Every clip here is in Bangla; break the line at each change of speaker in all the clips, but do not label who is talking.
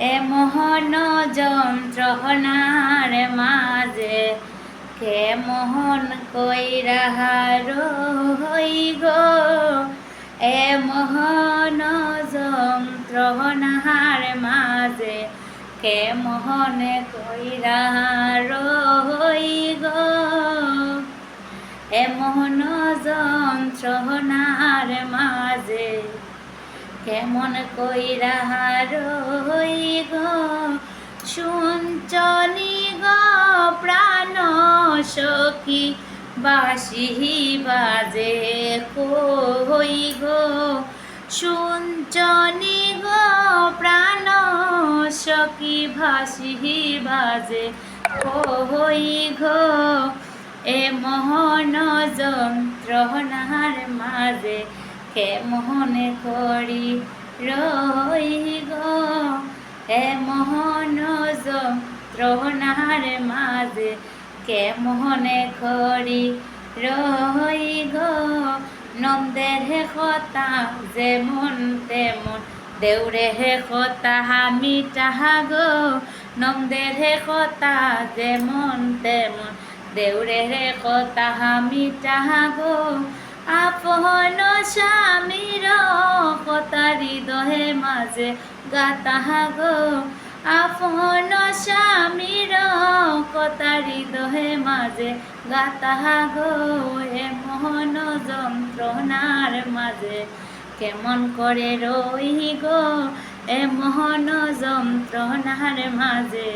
এ মোহন যন্ত্রণার মাঝে, কে মোহন কইরাহার হই গো? এ মোহন যন্ত্রণার মাঝে, কে মোহন কইরাহার হই গো? এ মোহন যন্ত্রণার মাঝে কেমন কইরা রই গো, শুনচনি গো প্রাণ সখী বাসি বাজে কই গো? শুনচনি গো প্রাণ সখী ভাসি বাজে কই গো? এ মোহন যন্ত্রণার মাঝে কে মোহনে করি রই গো? হে মোহন যন্ত্রণার মাঝে কে মোহনে করি রই গো? নন্দের হে কথা যেমন তেমন, দেউরে হে কথা হামি তাহা গো। নন্দের হে কথা যেমন তেমন, দেউরে হে কথা হামি তাহা গো। আপন স্বামীর কথা হৃদয়ে মাঝে গাতাহা গো, আপন স্বামীর কথা হৃদয়ে মাঝে। গাতাহা গো, এ মোহন যন্ত্রণার মাঝে। কেমন করে রই গো, এ মোহন যন্ত্রণার মাঝে।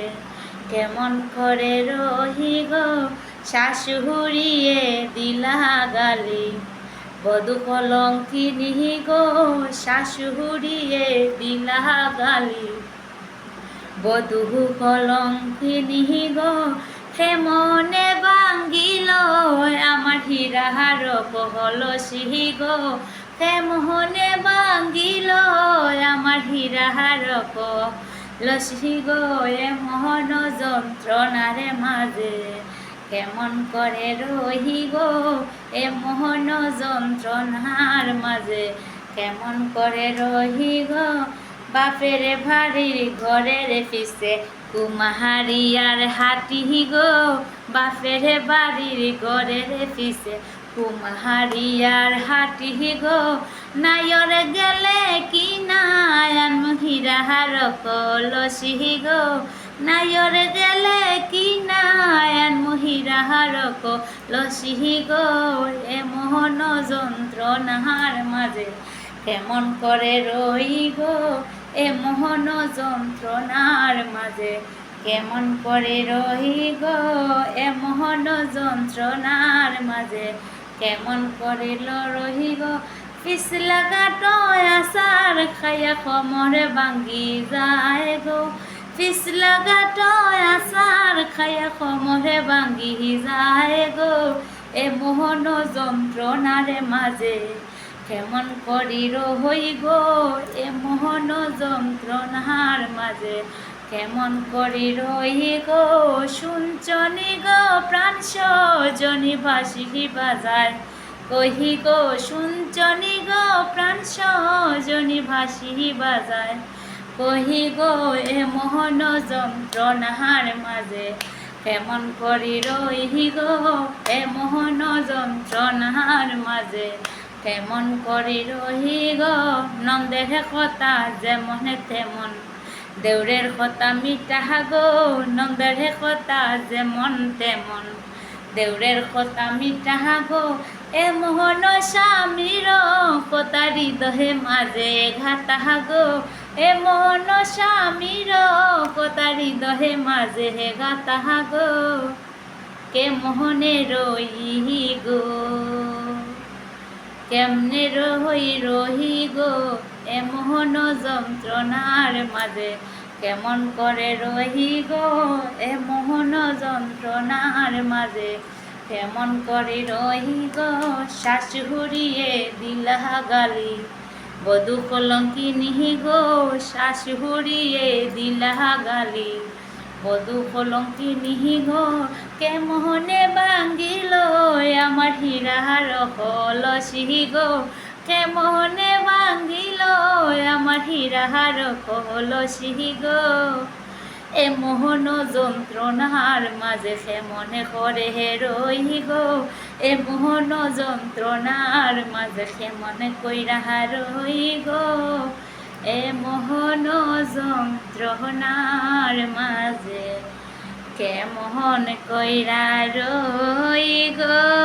কেমন করে রহি গো শাশুড়িয়ে দিলা গালি। বধু কলঙ্কিনী গো, শাশুড়িয়ে দিলা গালি বধু কলঙ্কিনী গো মনে বাঙ্গিল আমার হীরাহার কহল সিহি গো। হে মোহনে বাঙ্গিল আমার হীরাহার লসি গো, এ মোহন যন্ত্রণারে মাঝে। কেমন করে রহি গো এ মোহন যন্ত্রণার মাঝে কেমন করে রহি গো বাপের ভারির ঘরের পিছে কুমাহারিয়ার হাটি গো। বাপের বাড়ির ঘরের পিছে কুমাহারিয়ার হাটি গো। নায়র গেলে কি নায়ান হিরাহার কলসি গো। নায়র গেলে কি নায়ান মহিরাহার কলসি গো, এ মোহন যন্ত্রণার মাঝে। কেমন করে রই গো, এ মোহন যন্ত্রণার মাঝে। কেমন করে রহি গো, এ মোহন যন্ত্রণার মাঝে। কেমন করে রহি গো পিছলা কাটো আচার খাইয়া কমরে ভাঙ্গি যায় গো। পিছলা কাটো আচার খাইয়া কমরে ভাঙ্গি যায় গো। এ মোহন যন্ত্রণারে মাঝে কেমন করি রহই গো। এ মোহন যন্ত্রণার মাঝে কেমন করি রহি গো। শুনচনি গো প্রাণ সজনি ভাসি বাজায় কহি গো শুনচনি গো প্রাণ সজনি ভাসি বাজায় কহি এ মোহন যন্ত্রণার মাঝে। কেমন করি রহি গো এ মোহন যন্ত্রণার মাঝে। কেমন করি রহি গো নন্দের কথা যেমন তেমন। দেউরের কথা মিটাহা গো, নন্দের কথা যেমন তেমন। দেউরের কথা মিটাহা গো, এ মোহন স্বামীর কথা হৃদয়ে মাঝে। ঘাতাহা গো এ মোহন স্বামীর কথা দহে মাঝে গাতাহা গো, কে মোহনে রই গো? কেমনে রহি রহি গো এ মোহন যন্ত্রণার মাঝে? কেমন করে রহি গো এ মোহন যন্ত্রণার মাঝে? কেমন করে রহি গো? শাশুড়িয়ে দিলা গালি। বধু কলঙ্কিনী গো শাশুড়িয়ে দিলা গালি। বধু কলঙ্কিনী গো কে মোহনে ভাঙ্গিল আমার হীরার কলসি গো? কেমনে ভাঙিল আমার কল কলসি গো? এ মোহন যন্ত্রণার মাঝে কেমনে করে, হে রই গো এ মোহন যন্ত্রণার মাঝে কেমনে কইরা রই গো এ মোহন যন্ত্রণার মাঝে কেমন কইরা রই গো